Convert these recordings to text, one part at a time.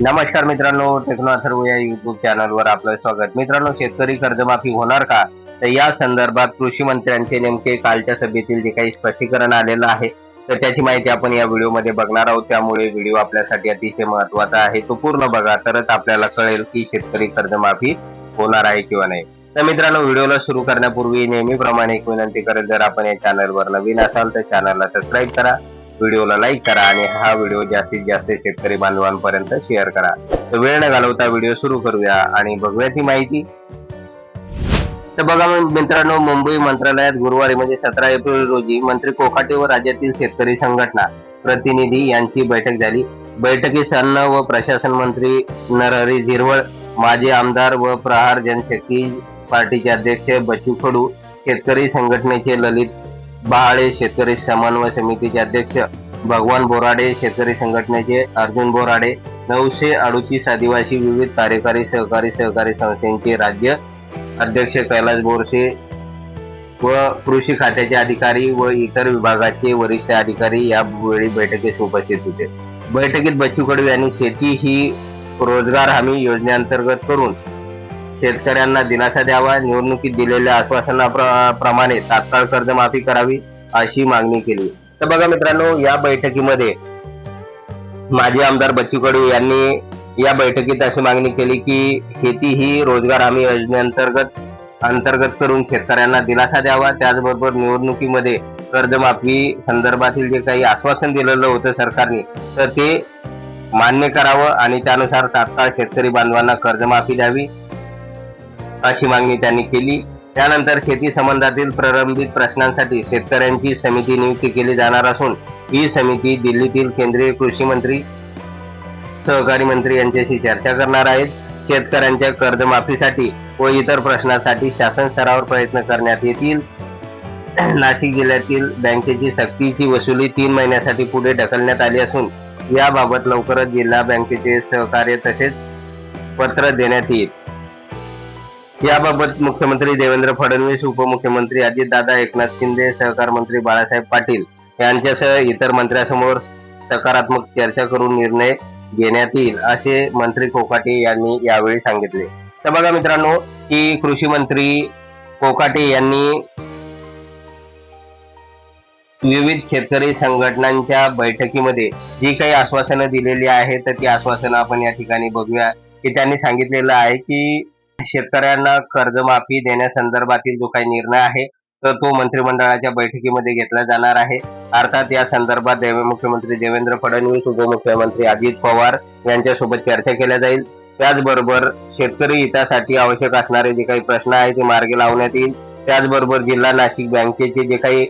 नमस्कार मित्रांनो टेक्नो अथर्व या युट्यूब चॅनलवर आपलं स्वागत. मित्रांनो शेतकरी कर्जमाफी होणार का? तर या संदर्भात कृषी मंत्र्यांचे नेमके कालच्या सभेतील जे काही स्पष्टीकरण आलेलं आहे तर त्याची माहिती आपण या व्हिडिओमध्ये बघणार आहोत. त्यामुळे व्हिडिओ आपल्यासाठी अतिशय महत्त्वाचा आहे. तो पूर्ण बघा तरच आपल्याला कळेल की शेतकरी कर्जमाफी होणार आहे किंवा नाही. तर मित्रांनो व्हिडिओला सुरू करण्यापूर्वी नेहमीप्रमाणे एक विनंती करेल जर आपण या चॅनलवर नवीन असाल तर चॅनलला सबस्क्राईब करा. व्हिडिओला लाईक करा आणि हा व्हिडिओ जास्तीत जास्त शेतकरी बांधवांपर्यंत शेअर करा. तर वेळ न घालवता व्हिडिओ सुरू करूया आणि बघूया ती माहिती. तर बघा मित्रांनो मुंबई मंत्रालयात गुरुवारी म्हणजे सतरा एप्रिल रोजी मंत्री कोकाटे व राज्यातील शेतकरी संघटना प्रतिनिधी यांची बैठक झाली. बैठकीस अन्न व प्रशासन मंत्री नरहरी झिरवळ माजी आमदार व प्रहार जनशक्ती पार्टीचे अध्यक्ष बच्चू कडू शेतकरी संघटनेचे ललित बहाळे शेतकरी समन्वय समितीचे अध्यक्ष भगवान बोराडे शेतकरी संघटनेचे अर्जुन बोराडे नऊशे अडुतीस आदिवासी विविध कार्यकारी सहकारी सहकारी संस्थांचे राज्य अध्यक्ष कैलास बोरसे व कृषी खात्याचे अधिकारी व इतर विभागाचे वरिष्ठ अधिकारी यावेळी बैठकीस उपस्थित होते. बैठकीत बच्चू कडू यांनी शेती ही रोजगार हमी योजनेअंतर्गत करून शेतकऱ्यांना दिलासा द्यावा निवडणुकीत दिलेल्या आश्वासनाप्रमाणे तात्काळ कर्जमाफी करावी अशी मागणी केली. तर बघा मित्रांनो या बैठकीमध्ये माजी आमदार बच्चू कडू यांनी या बैठकीत अशी मागणी केली की शेती ही रोजगार हमी योजनेअंतर्गत अंतर्गत करून शेतकऱ्यांना दिलासा द्यावा. त्याचबरोबर निवडणुकीमध्ये कर्जमाफी संदर्भातील जे काही आश्वासन दिलेलं होतं सरकारने तर ते मान्य करावं आणि त्यानुसार तात्काळ शेतकरी बांधवांना कर्जमाफी द्यावी. अशी मागणी त्यांनी केली. त्यानंतर शेती संबंधातील प्रलंबित प्रश्नांसाठी शेतकऱ्यांची समिती नियुक्ती केली जाणार असून ही समिती दिल्लीतील केंद्रीय कृषी मंत्री सहकारी मंत्री यांच्याशी चर्चा करणार आहेत. शेतकऱ्यांच्या कर्जमाफीसाठी व इतर प्रश्नांसाठी शासन स्तरावर प्रयत्न करण्यात येतील. नाशिक जिल्ह्यातील बँकेची सक्तीची वसुली तीन महिन्यासाठी पुढे ढकलण्यात आली असून याबाबत लवकरच जिल्हा बँकेचे सहकार्य तसेच पत्र देण्यात येईल. याबाबत मुख्यमंत्री देवेंद्र फडणवीस उपमुख्यमंत्री अजितदादा एकनाथ शिंदे सहकार मंत्री बाळासाहेब पाटील यांच्यासह इतर मंत्र्यांसमोर सकारात्मक चर्चा करून निर्णय घेण्यात येईल असे मंत्री कोकाटे यांनी यावेळी सांगितले. तर बघा मित्रांनो की कृषी मंत्री कोकाटे यांनी विविध शेतकरी संघटनांच्या बैठकीमध्ये जी काही आश्वासनं दिलेली आहेत तर ती आश्वासनं आपण या ठिकाणी बघूया की त्यांनी सांगितलेलं आहे की शेतकऱ्यांना कर्जमाफी देण्यासंदर्भातील जो काही निर्णय आहे तर तो मंत्रिमंडळाच्या बैठकीमध्ये घेतला जाणार आहे. अर्थात या संदर्भात देव मुख्यमंत्री देवेंद्र फडणवीस उपमुख्यमंत्री अजित पवार यांच्यासोबत चर्चा केल्या जाईल. त्याचबरोबर शेतकरी हितासाठी आवश्यक असणारे जे काही प्रश्न आहेत ते मार्गी लावण्यात येईल. त्याचबरोबर जिल्हा नाशिक बँकेचे जे काही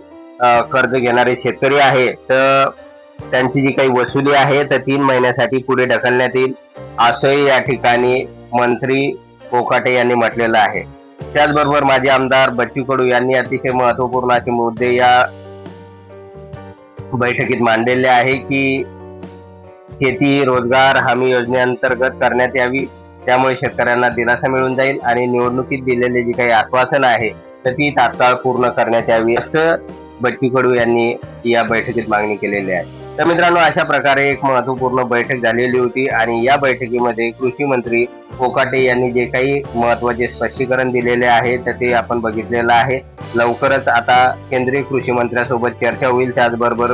कर्ज घेणारे शेतकरी आहे तर त्यांची जी काही वसुली आहे तर तीन महिन्यासाठी पुढे ढकलण्यात येईल. असंही या ठिकाणी मंत्री कोकाटे यांनी म्हटलेलं आहे. त्याचबरोबर माजी आमदार बच्चू कडू यांनी अतिशय महत्त्वपूर्ण असे मुद्दे या बैठकीत मांडलेले आहे की शेती रोजगार हमी योजनेअंतर्गत करण्यात यावी. त्यामुळे शेतकऱ्यांना दिलासा मिळून जाईल आणि निवडणुकीत दिलेले जी काही आश्वासन आहे तर ती तात्काळ पूर्ण करण्यात यावी असं बच्चू कडू यांनी या बैठकीत मागणी केलेली आहे. तर मित्रांनो अशा प्रकारे एक महत्त्वपूर्ण बैठक झालेली होती आणि या बैठकीमध्ये कृषी मंत्री कोकाटे यांनी जे काही महत्त्वाचे स्पष्टीकरण दिलेले आहे तर ते आपण बघितलेलं आहे. लवकरच आता केंद्रीय कृषी मंत्र्यासोबत चर्चा होईल. त्याचबरोबर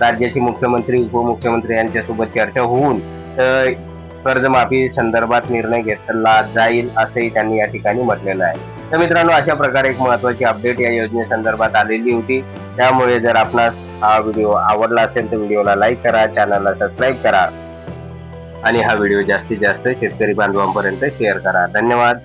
राज्याचे मुख्यमंत्री उपमुख्यमंत्री यांच्यासोबत चर्चा होऊन तर कर्जमाफी संदर्भात निर्णय घेतला जाईल असंही त्यांनी या ठिकाणी म्हटलेलं आहे. तर मित्रांनो अशा प्रकारे एक महत्वाची अपडेट या योजनेसंदर्भात आलेली होती. त्यामुळे जर आपणास हा व्हिडिओ आवडला असेल तर व्हिडिओला लाईक करा चॅनलला सबस्क्राईब करा. आणि हा व्हिडिओ जास्तीत जास्त शेतकरी बांधवांपर्यंत शेअर करा. धन्यवाद.